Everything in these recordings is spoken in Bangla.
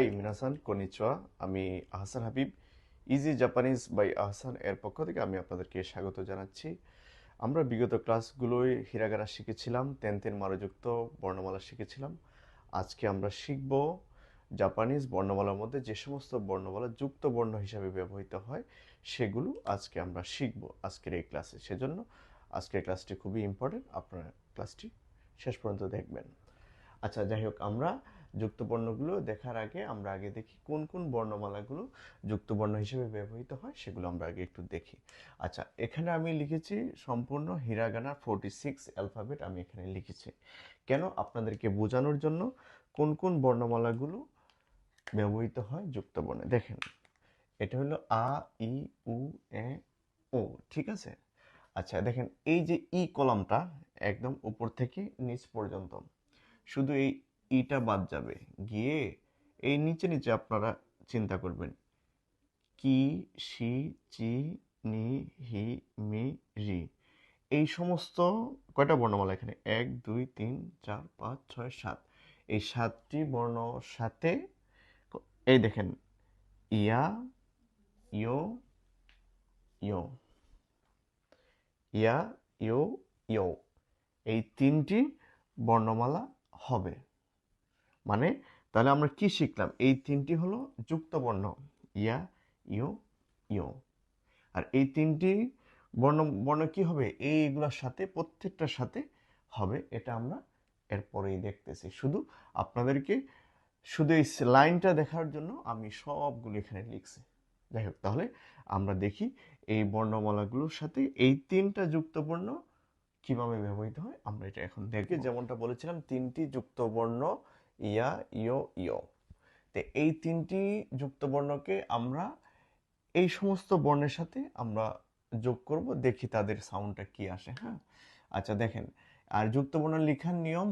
হাই মিনাসান কনিচুয়া আমি Ahsan Habib easy Japanese by Ahsan এর পক্ষ থেকে আমি আপনাদেরকে স্বাগত জানাচ্ছি আমরা বিগত ক্লাসগুলোয় হিরাগারা শিখেছিলাম তেন মারযুক্ত বর্ণমালা শিখেছিলাম আজকে আমরা শিখব জাপানিজ বর্ণমালার মধ্যে যে সমস্ত বর্ণমালা যুক্ত বর্ণ হিসাবে ব্যবহৃত হয়, সেগুলো আজকে আমরা শিখব আজকের এই ক্লাসে সেজন্য আজকের ক্লাসটি খুবই ইম্পর্টেন্ট আপনারা ক্লাসটি শেষ পর্যন্ত দেখবেন। আচ্ছা যাই হোক, আমরা যুক্ত বর্ণগুলো দেখার আগে আমরা আগে দেখি কোন কোন বর্ণমালাগুলো যুক্ত বর্ণ হিসেবে ব্যবহৃত হয় সেগুলো আমরা আগে একটু দেখি। আচ্ছা এখানে আমি লিখেছি সম্পূর্ণ হিরাগানার ফোরটি সিক্স অ্যালফাবেট আমি এখানে লিখেছি। কেন? আপনাদেরকে বোঝানোর জন্য কোন কোন বর্ণমালাগুলো ব্যবহৃত হয় যুক্ত বর্ণে দেখেন, এটা হলো আ, ই, উ, এ, ও, ঠিক আছে? আচ্ছা দেখেন, এই যে ই কলামটা একদম উপর থেকে নিচ পর্যন্ত, শুধু এই ইটা বাদ যাবে। গিয়ে এই নিচে নিচে আপনারা চিন্তা করবেন। কি সি চি, নি, হি, মি, রি। এই সমস্ত কয়টা বর্ণমালা এখানে? এক, দুই, তিন, চার, পাঁচ, ছয়, সাত। এই সাতটি বর্ণ সাথে এই দেখেন। ইয়া, ইয়ো ইয়ো। ইয়া, ইয়ো ইয়ো। এই তিনটি বর্ণমালা হবে। মানে তাহলে আমরা কি শিখলাম? এই তিনটি হলো যুক্ত বর্ণ ইয়া ইয়ো ইউ। আর এই তিনটি বর্ণ বর্ণ কি হবে? এইগুলোর সাথে, প্রত্যেকটার সাথে হবে, এটা আমরা এরপরেই দেখতেছি। শুধু আপনাদেরকে, শুধু এই লাইনটা দেখার জন্য আমি সবগুলো এখানে লিখছি। যাই হোক, তাহলে আমরা দেখি এই বর্ণমালাগুলোর সাথে এই তিনটা যুক্ত বর্ণ কীভাবে ব্যবহৃত হয়, আমরা এটা এখন দেখি। যেমনটা বলেছিলাম, তিনটি যুক্ত বর্ণ ইয়া, ইয়ো ইয়ো। তো এই তিনটি যুক্ত বর্ণকে আমরা এই সমস্ত বর্ণের সাথে আমরা যোগ করব, দেখি তাদের সাউন্ডটা কি আসে হ্যাঁ? আচ্ছা দেখেন, আর যুক্ত বর্ণ লেখার নিয়ম,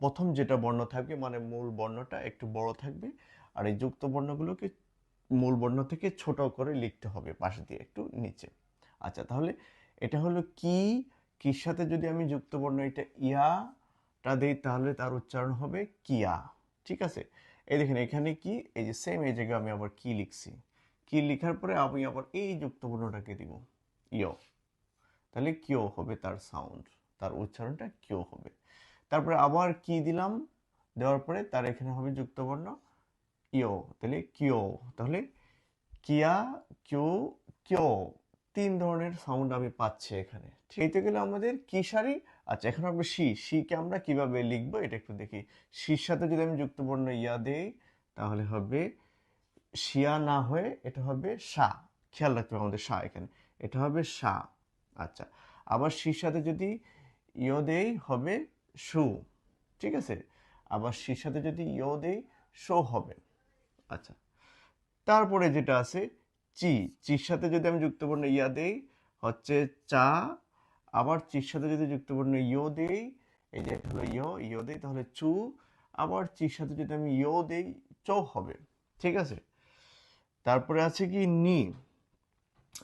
প্রথম যেটা বর্ণ থাকবে মানে মূল বর্ণটা একটু বড় থাকবে, আর এই যুক্ত বর্ণগুলোকে মূল বর্ণ থেকে ছোট করে লিখতে হবে পাশে দিয়ে, একটু নিচে। আচ্ছা তাহলে এটা হলো কি, কির সাথে যদি আমি যুক্ত বর্ণ এটা ইয়াটা দেই তাহলে তার উচ্চারণ হবে কিয়া। ঠিক আছে? এই দেখেন, এখানে কি? এই যে সেম এই জায়গায় আমি আবার কি লিখছি? কি লিখার পরে আমি আবার এই যুক্ত বর্ণটাকে দিব। ইয়। তাহলে কিও হবে তার সাউন্ড তার উচ্চারণটা কিও হবে? তারপরে আবার কি দিলাম? দেওয়ার পরে তার এখানে হবে যুক্ত বর্ণ ইয়ো। তাহলে কিও তাহলে কিয়া, কিউ কিও তিন ধরনের সাউন্ড আমি পাচ্ছি এখানে। এইতে গেলে আমাদের কি সারি? আচ্ছা এখন আমরা সি সিকে আমরা কীভাবে লিখব এটা একটু দেখি। সির সাথে যদি আমি যুক্ত বর্ণ ইয়া দেই, তাহলে হবে শিয়া না হয়ে এটা হবে সা খেয়াল রাখতে হবে আমাদের সা এখানে। এটা হবে সা আচ্ছা আবার সির সাথে যদি ইয় দেই, হবে সু। ঠিক আছে? আবার সির সাথে যদি ইয় দেই শো হবে। আচ্ছা তারপরে যেটা আছে, চি। চির সাথে যদি আমি যুক্তবর্ণ ইয়া দেই, হচ্ছে চা আবার চির সাথে যদি যুক্তবর্ণ ইয় দেই, এই যে হলো ইয়ো ইয়ো দেই, তাহলে চু। আবার চির সাথে যদি আমি ইয় দেই, চ হবে। ঠিক আছে? তারপরে আছে কি নি?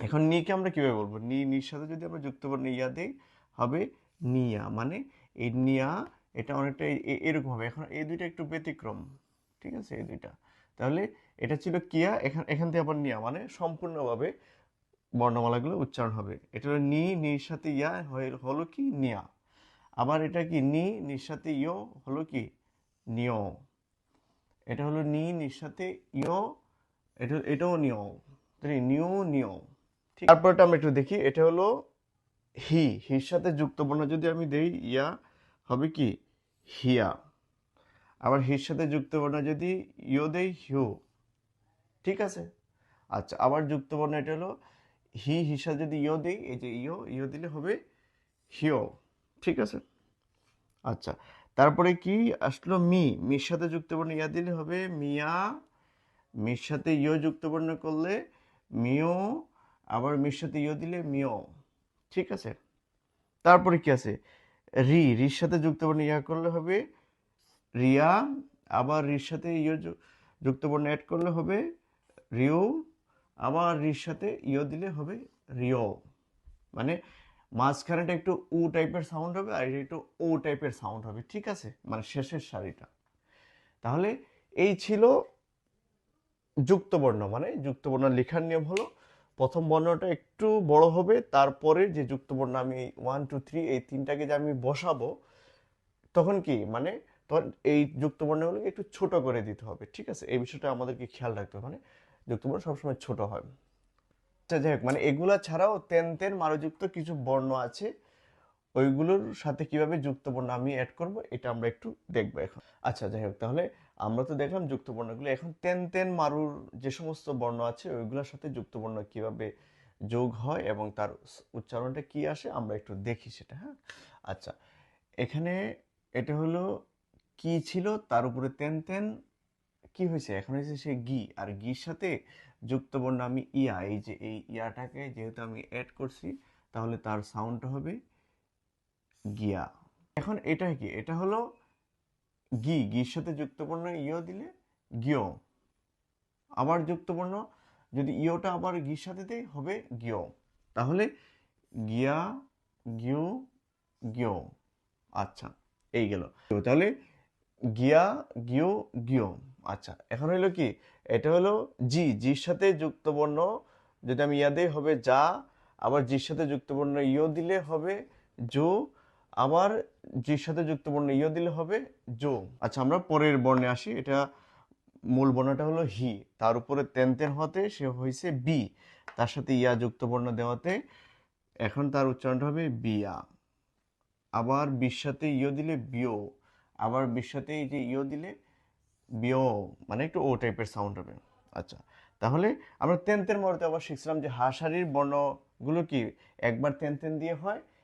এখন নিকে আমরা কীভাবে বলব? নি, নির সাথে যদি আমরা যুক্তবর্ণ ইয়া দেই, হবে নিয়া। মানে এই নিয়া, এটা অনেকটা এরকম হবে। এখন এই দুইটা একটু ব্যতিক্রম। ঠিক আছে? এই দুইটা। তাহলে এটা ছিল কিয়া, এখান এখান থেকে আবার নিয়া। মানে সম্পূর্ণভাবে বর্ণমালাগুলো উচ্চারণ হবে। এটা হলো নি, নির সাথে ইয়া হলো কি? নিয়া। আবার এটা কি? নি, নির সাথে ইয় হলো কি? নিয়। এটা হলো নি, নির সাথে ইয়, এটা এটাও নিয়। নিয় নিয়। ঠিক তারপরটা আমরা একটু দেখি। এটা হলো হি। হির সাথে যুক্ত বর্ণ যদি আমি দেই, ইয়া হবে কি? হিয়া। আবার হির সাথে যুক্ত বর্ণ যদি ইয়ো দেই, হিউ। ঠিক আছে? আচ্ছা আবার যুক্ত বর্ণ এটা হলো হি হির সাথে যদি ইয়ো দেই, এই যে ইয়ো ইয়ো দিলে হবে হিও ঠিক আছে? আচ্ছা। তারপরে কি আসলো? মি, মির সাথে যুক্তবর্ণ ইয়া দিলে হবে মিয়া। মির সাথে ইয় যুক্ত বর্ণ করলে মিও আবার মির সাথে ইয় দিলে মিও ঠিক আছে? তারপরে কি আছে? রি, রির সাথে যুক্তবর্ণ ইয়া করলে হবে রিয়া। আবার রির সাথে ইয় যুক্তবর্ণ অ্যাড করলে হবে রিও আবার রির সাথে ইয় দিলে হবে রিও। মানে মাঝখানেটা একটু উ টাইপের সাউন্ড হবে আর এটা একটু ও টাইপের সাউন্ড হবে, ঠিক আছে? মানে শেষের শাড়িটা তাহলে এই ছিল যুক্তবর্ণ মানে যুক্তবর্ণ লেখার নিয়ম হলো প্রথম বর্ণটা একটু বড় হবে, তারপরে যে যুক্ত বর্ণ আমি ওয়ান টু থ্রি এই তিনটাকে যে আমি বসাবো, তখন কি? মানে তখন এই যুক্তবর্ণগুলোকে একটু ছোট করে দিতে হবে, ঠিক আছে? এই বিষয়টা আমাদেরকে খেয়াল রাখতে হবে। মানে যুক্ত বর্ণ সবসময় ছোট হয়। আচ্ছা যাই হোক মানে এগুলা ছাড়াও তেন তেন মারযুক্ত কিছু বর্ণ আছে। ওইগুলোর সাথে কীভাবে যুক্ত বর্ণ আমি অ্যাড করব, এটা আমরা একটু দেখব এখন। আচ্ছা যাই হোক, তাহলে আমরা তো দেখলাম যুক্ত বর্ণগুলো এখন তেন তেন মারুর যে সমস্ত বর্ণ আছে, ওইগুলোর সাথে যুক্ত বর্ণ কীভাবে যোগ হয় এবং তার উচ্চারণটা কি আসে, আমরা একটু দেখি সেটা হ্যাঁ? আচ্ছা এখানে এটা হলো কি ছিল, তার উপরে তেন তেন কি হয়েছে? এখন হয়েছে সে গি আর গির সাথে যুক্ত বর্ণ আমি ইয়া, এই যে এই ইয়াটাকে যেহেতু আমি অ্যাড করছি, তাহলে তার সাউন্ডটা হবে গিয়া। এখন এটা কি? এটা হলো গি গির সাথে যুক্তবর্ণ ইয় দিলে গিয়। আবার যুক্তবর্ণ যদি ইয়োটা আবার গির সাথে দেয়, হবে গিয়। তাহলে গিয়া, গিউ, গিয়। আচ্ছা এই গেল। তাহলে গিয়া গিয় গিয়। আচ্ছা এখন হলো কি? এটা হলো জি জির সাথে যুক্ত বর্ণ যদি আমি ইয়া দেই হবে যা, আবার জির সাথে যুক্ত বর্ণ ইয় দিলে হবে জো আবার জির সাথে যুক্ত বর্ণ ইয় দিলে হবে জো আচ্ছা আমরা পরের বর্ণে আসি। এটা মূল বর্ণটা হলো হি। তার উপরে তেন তেন হতে সে হয়েছে বি তার সাথে ইয়া যুক্ত বর্ণ দেওয়াতে এখন তার উচ্চারণটা হবে বিয়া। আবার বির সাথে ইয় দিলে বিও আবার বির সাথে এই যে ইয় দিলে বিও মানে একটু ও টাইপের সাউন্ড হবে। আচ্ছা তাহলে আমরা তেন্তের মধ্যে আবার শিখছিলাম যে হাসারির বর্ণগুলো কি? একবার তেন তেন দিয়ে হয়